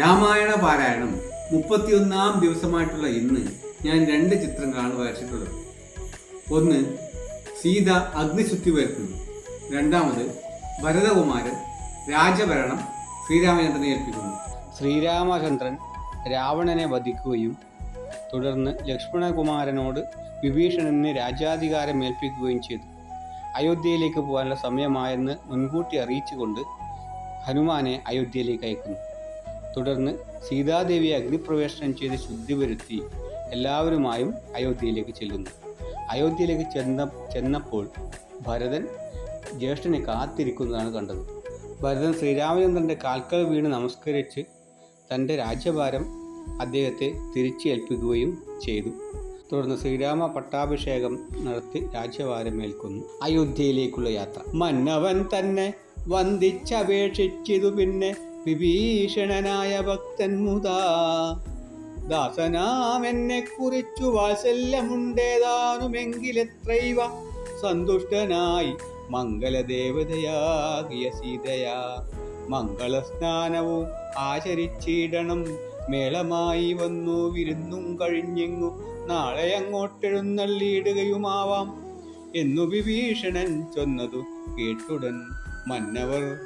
രാമായണ പാരായണം മുപ്പത്തിയൊന്നാം ദിവസമായിട്ടുള്ള ഇന്ന് ഞാൻ രണ്ട് ചിത്രങ്ങളാണ് വരച്ചിട്ടുള്ളത് ഒന്ന് സീത അഗ്നിശുദ്ധി വരുത്തുന്നു. രണ്ടാമത് ഭരതകുമാരൻ രാജഭരണം ശ്രീരാമചന്ദ്രനെ ഏൽപ്പിക്കുന്നു. ശ്രീരാമചന്ദ്രൻ രാവണനെ വധിക്കുകയും തുടർന്ന് ലക്ഷ്മണകുമാരനോട് വിഭീഷണന് രാജാധികാരം ഏൽപ്പിക്കുകയും ചെയ്തു. അയോധ്യയിലേക്ക് പോകാനുള്ള സമയമായെന്ന് മുൻകൂട്ടി അറിയിച്ചുകൊണ്ട് ഹനുമാനെ അയോധ്യയിലേക്ക് അയക്കുന്നു. തുടർന്ന് സീതാദേവിയെ അഗ്നിപ്രവേശനം ചെയ്ത് ശുദ്ധി വരുത്തി എല്ലാവരുമായും അയോധ്യയിലേക്ക് ചെല്ലുന്നു. അയോധ്യയിലേക്ക് ചെന്ന ചെന്നപ്പോൾ ഭരതൻ ജ്യേഷ്ഠനെ കാത്തിരിക്കുന്നതാണ് കണ്ടത്. ഭരതൻ ശ്രീരാമചന്ദ്രന്റെ കാൽക്കൽ വീണ് നമസ്കരിച്ച് തന്റെ രാജ്യഭാരം അദ്ദേഹത്തെ തിരിച്ചേൽപ്പിക്കുകയും ചെയ്തു. തുടർന്ന് ശ്രീരാമ പട്ടാഭിഷേകം നടത്തി രാജ്യഭാരമേൽക്കുന്നു അയോധ്യയിലേക്കുള്ള യാത്ര. മന്നവൻ തന്നെ വന്ദിച്ചപേക്ഷിച്ചിതു പിന്നെ വിഭീഷണനായ ഭക്തൻ മുതാ. ദാസനാമെന്നെ കുറിച്ചു വാത്സല്യമുണ്ടേതാനുമെങ്കിലെത്രൈവ? സന്തുഷ്ടനായി മംഗലദേവതയാകിയ സീതയാ. മംഗളസ്നാനവും ആചരിച്ചിടണം. മേളമായി വന്നു വിരുന്നും കഴിഞ്ഞെങ്ങു. നാളെ അങ്ങോട്ടെഴുന്നള്ളിയിടുകയുമാവാം. എന്നു വിഭീഷണൻ ചൊന്നതു കേട്ടുടൻ മന്നവർ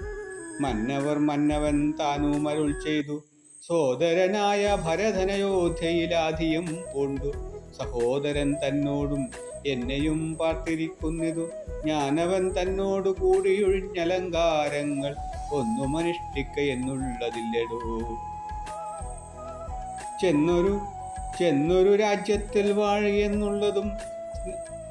മന്നവർ മന്നവൻ താനും അരുൾ ചെയ്തു. സോദരനായ ഭരതനയോധ്യയിലാധിയും കൊണ്ടു സഹോദരൻ തന്നോടും എന്നെയും പാർത്തിരിക്കുന്നിതു. ഞാനവൻ തന്നോടു കൂടിയൊഴിഞ്ഞലങ്കാരങ്ങൾ ഒന്നും അനുഷ്ഠിക്ക എന്നുള്ളതില്ലടോ. ചെന്നൊരു ചെന്നൊരു രാജ്യത്തിൽ വാഴിയെന്നുള്ളതും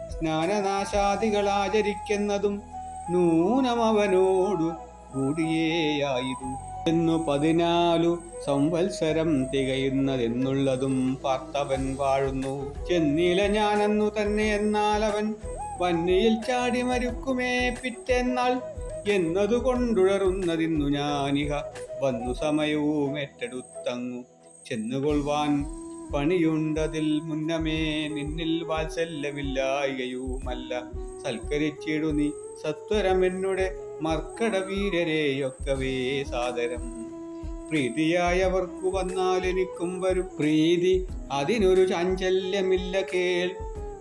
സ്നാനനാശാദികൾ ആചരിക്കുന്നതും നൂനമവനോടു കൂടിയേയായിരു എന്നു പതിനാലു സംവത്സരം തികയുന്നതെന്നുള്ളതും പാർത്തവൻ വാഴുന്നു. ചെന്നില ഞാനെന്നു തന്നെ എന്നാൽ അവൻ വന്നിയിൽ ചാടി മരുക്കുമേ പിറ്റെന്നാൾ എന്നതു ഞാനിക വന്നു സമയവും ഏറ്റെടുത്തങ്ങു. ചെന്നുകൊള്ളുവാൻ പണിയുണ്ടതിൽ മുന്നമേ നിന്നിൽ വാത്സല്യമില്ലായികയുമല്ല സൽക്കരിച്ചിടു നീ സത്വരം സത്വരമെന്നുടെ മർക്കട വീരരെയൊക്കവേ സാദരം. പ്രീതിയായവർക്കു വന്നാൽ എനിക്കും വരും. പ്രീതി അതിനൊരു ചാഞ്ചല്യമില്ല കേൾ.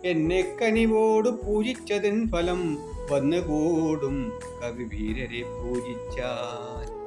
എന്നെ കനിവോട് പൂജിച്ചതിൻ ഫലം വന്നുകൂടും. കവിവീരരെ പൂജിച്ചാൽ.